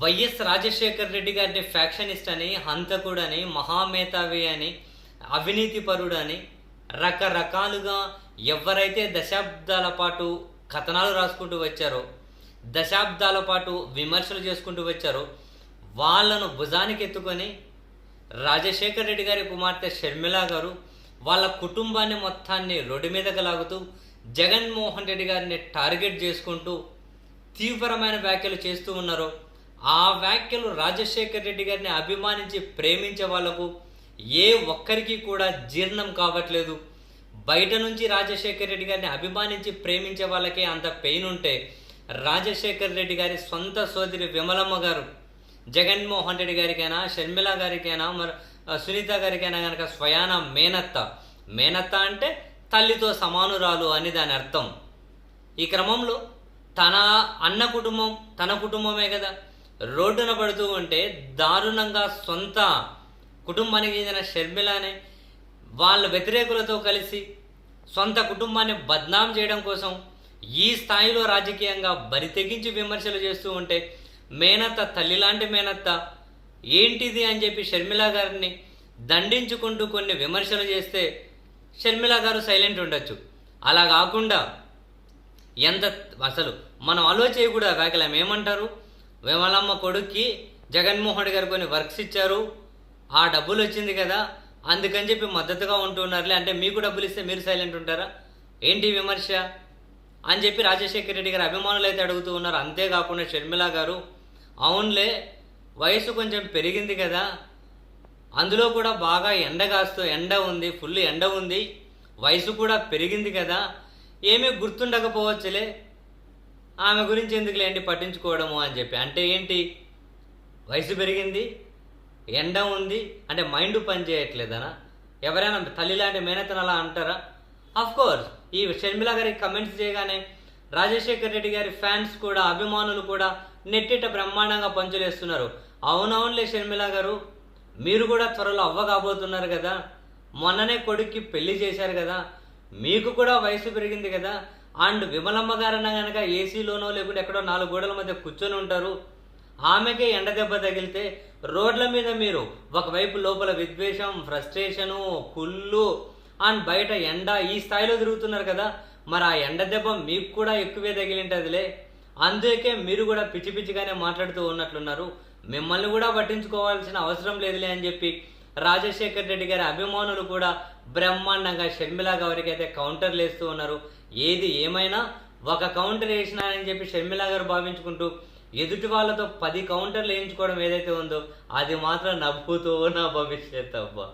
YS Rajasekhar Reddy గారిని factionist అని హంతకుడని మహామేధావి అని అవినీతి పరుడని రకరకాలుగా ఎవరైతే దశాబ్దాల పాటు కథనాలు రాసుకుంటూ వచ్చారో దశాబ్దాల పాటు విమర్శలు చేసుకుంటూ వచ్చారో వాళ్ళను భుజానికి ఎత్తుకొని రాజశేఖర్ రెడ్డి గారి కుమార్తె షర్మిల గారు వాళ్ళ కుటుంబాన్ని మొత్తాన్ని రోడ్డు మీదకి లాగుతూ జగన్మోహన్ రెడ్డి గారిని టార్గెట్ చేసుకుంటూ తీవ్రమైన వ్యాఖ్యలు చేస్తూ ఉన్నారు ఆ వ్యాఖ్యలు రాజశేఖర్ రెడ్డి గారిని అభిమానించి ప్రేమించే వాళ్ళకు ఏ ఒక్కరికి కూడా జీర్ణం కావట్లేదు. బయట నుంచి రాజశేఖర్ రెడ్డి గారిని అభిమానించి ప్రేమించే వాళ్ళకే అంత పెయిన్ ఉంటే రాజశేఖర్ రెడ్డి గారి సొంత సోదరి విమలమ్మ గారు జగన్మోహన్ రెడ్డి గారికైనా షర్మిల గారికైనా మరి సునీత గారికైనా కనుక స్వయాన మేనత్త. మేనత్త అంటే తల్లితో సమానురాలు అని దాని అర్థం. ఈ క్రమంలో తన అన్న కుటుంబం తన కుటుంబమే కదా. రోడ్డున పడుతూ ఉంటే దారుణంగా సొంత కుటుంబానికి చెందిన షర్మిలానే వాళ్ళ వ్యతిరేకులతో కలిసి సొంత కుటుంబాన్ని బద్నాం చేయడం కోసం ఈ స్థాయిలో రాజకీయంగా బరితెగించి విమర్శలు చేస్తూ ఉంటే మేనత్త తల్లి లాంటి మేనత్త ఏంటిది అని చెప్పి షర్మిల గారిని దండించుకుంటూ కొన్ని విమర్శలు చేస్తే షర్మిల గారు సైలెంట్ ఉండొచ్చు. అలా కాకుండా ఎంత అసలు మనం ఆలోచన కూడా వ్యాఖ్యలం ఏమంటారు? వేమలమ్మ కొడుక్కి జగన్మోహన్ గారు కొన్ని వర్క్స్ ఇచ్చారు. ఆ డబ్బులు వచ్చింది కదా అందుకని చెప్పి మద్దతుగా ఉంటున్నారులే. అంటే మీకు డబ్బులు ఇస్తే మీరు సైలెంట్ ఉంటారా? ఏంటి విమర్శ? అని చెప్పి రాజశేఖర రెడ్డి గారు అభిమానులు అయితే అడుగుతూ ఉన్నారు. అంతేకాకుండా షర్మిల గారు అవునులే వయసు కొంచెం పెరిగింది కదా. అందులో కూడా బాగా ఎండ కాస్తూ ఎండ ఉంది ఫుల్ ఎండ ఉంది. వయసు కూడా పెరిగింది కదా. ఏమీ గుర్తుండకపోవచ్చులే. ఆమె గురించి ఎందుకులేండి పట్టించుకోవడము అని చెప్పి. అంటే ఏంటి? వయసు పెరిగింది ఎండ ఉంది అంటే మైండ్ పనిచేయట్లేదనా ఎవరైనా తల్లి లాంటి మేనతను అలా అంటారా? అఫ్ కోర్స్ ఈ షర్మిల గారికి కమెంట్స్ చేయగానే రాజశేఖర్ రెడ్డి గారి ఫ్యాన్స్ కూడా అభిమానులు కూడా నెట్టిట బ్రహ్మాండంగా పంచులేస్తున్నారు. అవునవునులే షర్మిల గారు మీరు కూడా త్వరలో అవ్వ కాబోతున్నారు కదా. మొన్ననే కొడుక్కి పెళ్ళి చేశారు కదా. మీకు కూడా వయసు పెరిగింది కదా. అండ్ విమలమ్మ గారన్న కనుక ఏసీలోనో లేకుంటే ఎక్కడో నాలుగు గోడల మధ్య కూర్చొని ఉంటారు. ఆమెకే ఎండ దెబ్బ తగిలితే రోడ్ల మీద మీరు ఒకవైపు లోపల విద్వేషం ఫ్రస్ట్రేషను కుళ్ళు అండ్ బయట ఎండ ఈ స్థాయిలో తిరుగుతున్నారు కదా మరి ఆ ఎండ దెబ్బ మీకు కూడా ఎక్కువే తగిలింటదిలే. అందుకే మీరు కూడా పిచ్చి పిచ్చిగానే మాట్లాడుతూ ఉన్నట్లున్నారు. మిమ్మల్ని కూడా పట్టించుకోవాల్సిన అవసరం లేదులే అని చెప్పి రాజశేఖర్ రెడ్డి గారి అభిమానులు కూడా బ్రహ్మాండంగా షర్మిలా గారికి అయితే కౌంటర్లు వేస్తూ ఉన్నారు. ఏది ఏమైనా ఒక కౌంటర్ వేసినారని చెప్పి షర్మిలా గారు భావించుకుంటూ ఎదుటి వాళ్ళతో పది కౌంటర్లు వేయించుకోవడం ఏదైతే ఉందో అది మాత్రం నవ్వుతూ నా భవిష్యత్ అబ్బా.